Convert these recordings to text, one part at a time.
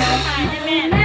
น้ำน้ำ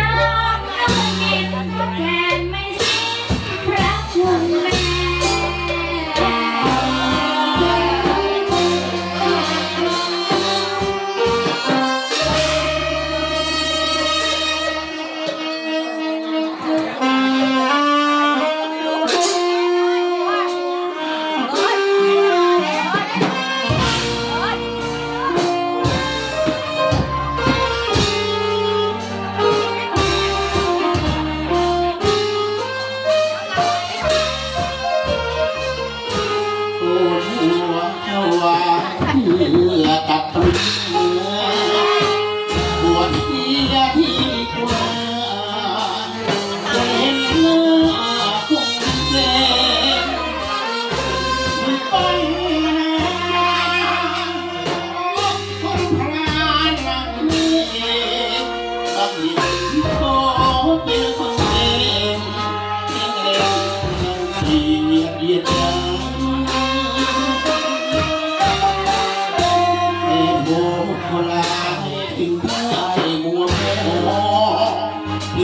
ที่กว่าเป็นเนื้อคงเส้นมันต้องมานานคนพรานหลังนี้ต้องห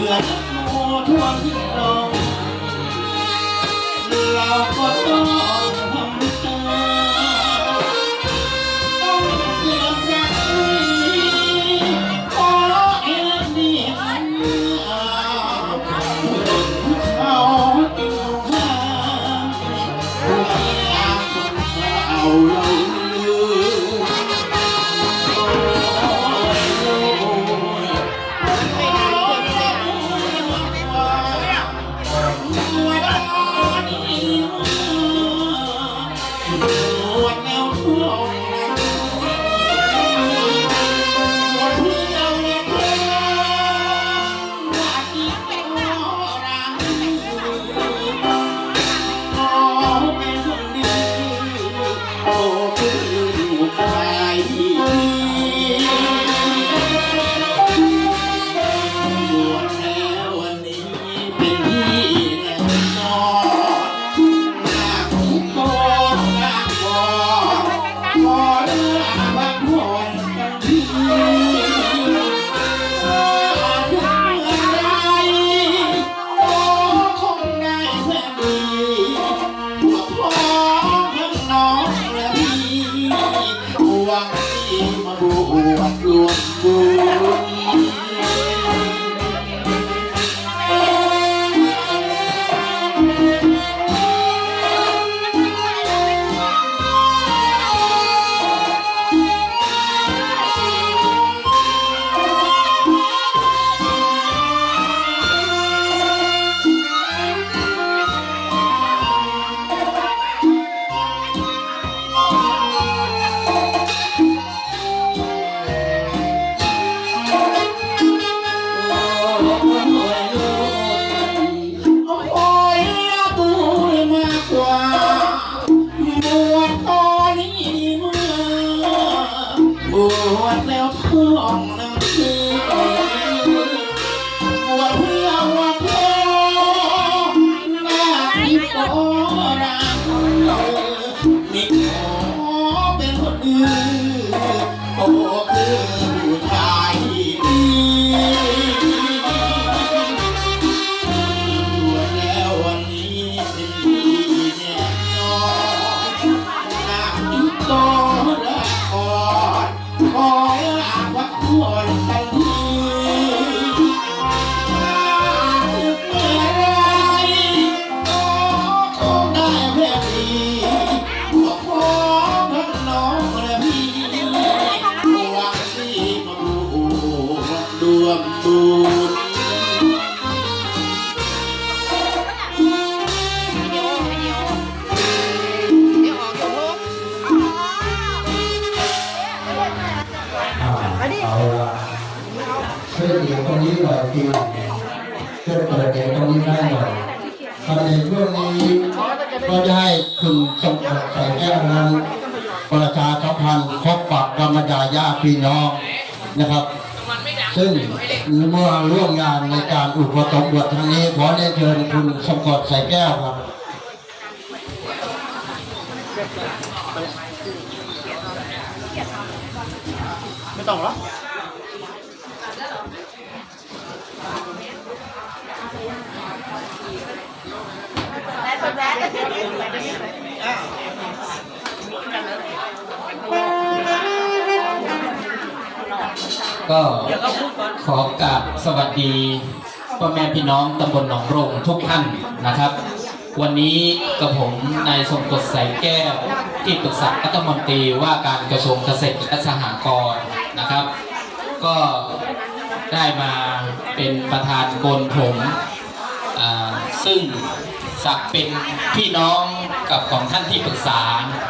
เดือดโมทั่วที่ลงเราก็ เอาละช่วยเด็กคนนี้หน่อยทีช่วยเปิดเด็กคนนี้ได้หน่อยภายในช่งนี้ก็จะให้คุณสมบัติใส่แก้วนั้นประชาสัมพันธ์พบปะธรรมดาญาพี่น้องนะครับ ซึ่งเมื่อร่วมงานในการอุปสมบทครั้งนี้ขอได้เชิญคุณสมกอดใส่แก้วครับไม่ต้องหรอแล้วแล้ว ก็ขอกราบสวัสดีพ่อแม่พี่น้องตำบลหนองโรงทุกท่านนะครับ วันนี้กับผมนายทรงกฎใสแก้วที่ปรึกษารัฐมนตรีว่าการกระทรวงเกษตรและสหกรณ์นะครับ ก็ได้มาเป็นประธานโกนผมซึ่งสักเป็นพี่น้องกับของท่านที่ปรึกษา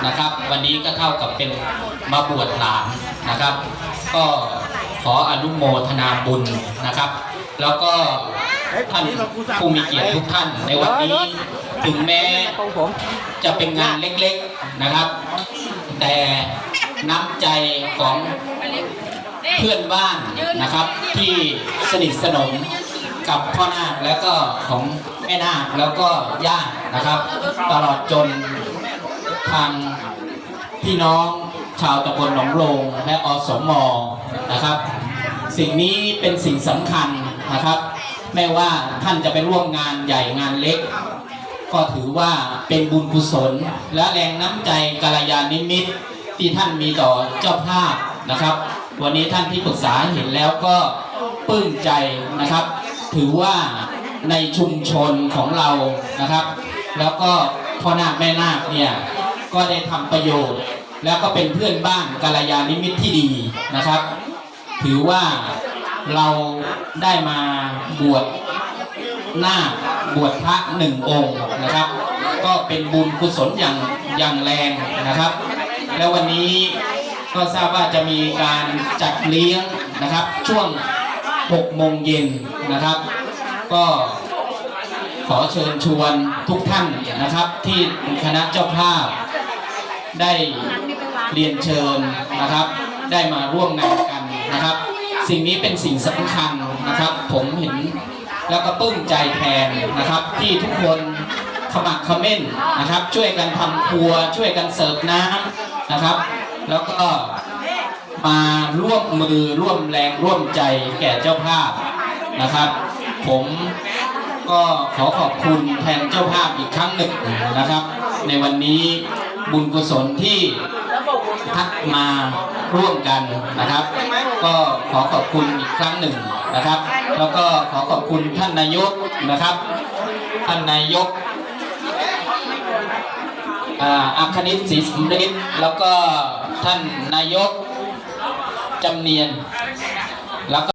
นะครับ วันนี้ก็เท่ากับเป็นมาบวชหลานนะครับ ก็ ขออนุโมทนาบุญนะครับ แล้วก็ท่านผู้มีเกียรติทุกท่านในวันนี้ถึงแม้จะเป็นงานเล็กๆนะครับ แต่น้ำใจของเพื่อนบ้านนะครับ ที่สนิทสนมกับพ่อนาคแล้วก็ของแม่นาคแล้วก็ญานะครับ ตลอดจนทางพี่น้องชาวตำบลหนองโรงและอสมอ นะครับ สิ่งนี้เป็นสิ่งสำคัญนะครับไม่ว่าท่านจะไปร่วมงานใหญ่งานเล็ก ก็ถือว่าเป็นบุญกุศล และแรงน้ำใจกัลยาณมิตที่ท่านมีต่อเจ้าภาพนะครับ วันนี้ท่านที่ปรึกษาเห็นแล้วก็ปลื้มใจนะครับ ถือว่าในชุมชนของเรานะครับ แล้วก็พ่อนาคแม่นาคเนี่ยก็ได้ทำประโยชน์ แล้วก็เป็นเพื่อนบ้านกัลยาณมิตที่ดีนะครับ ถือว่าเราได้มาบวชหน้าบวชพระหนึ่งองค์นะครับ ก็เป็นบุญกุศลอย่างอย่างแรงนะครับ แล้ววันนี้ก็ทราบว่าจะมีการจัดเลี้ยงนะครับ ช่วง6โมงเย็นนะครับ ก็ขอเชิญชวนทุกท่านนะครับ ที่คณะเจ้าภาพได้เรียนเชิญนะครับ ได้มาร่วมงานกัน นะครับ สิ่งนี้เป็นสิ่งสำคัญนะครับ ผมเห็นแล้วก็ปลื้มใจแทนนะครับ ที่ทุกคนขมักขม้นนะครับ ช่วยกันทำครัว ช่วยกันเสิร์ฟน้ำนะครับ แล้วก็มาร่วมมือร่วมแรงร่วมใจแก่เจ้าภาพนะครับ ผมก็ขอขอบคุณแทนเจ้าภาพอีกครั้งหนึ่งนะครับ ในวันนี้บุญกุศลที่ พัดมาร่วมกันนะครับ ก็ขอขอบคุณอีกครั้งหนึ่งนะครับ แล้วก็ขอขอบคุณท่านนายกนะครับ ท่านนายกอ่าอัคณิตศรีสมฤทธิ์แล้วก็ท่านนายกจำเนียนแล้วก็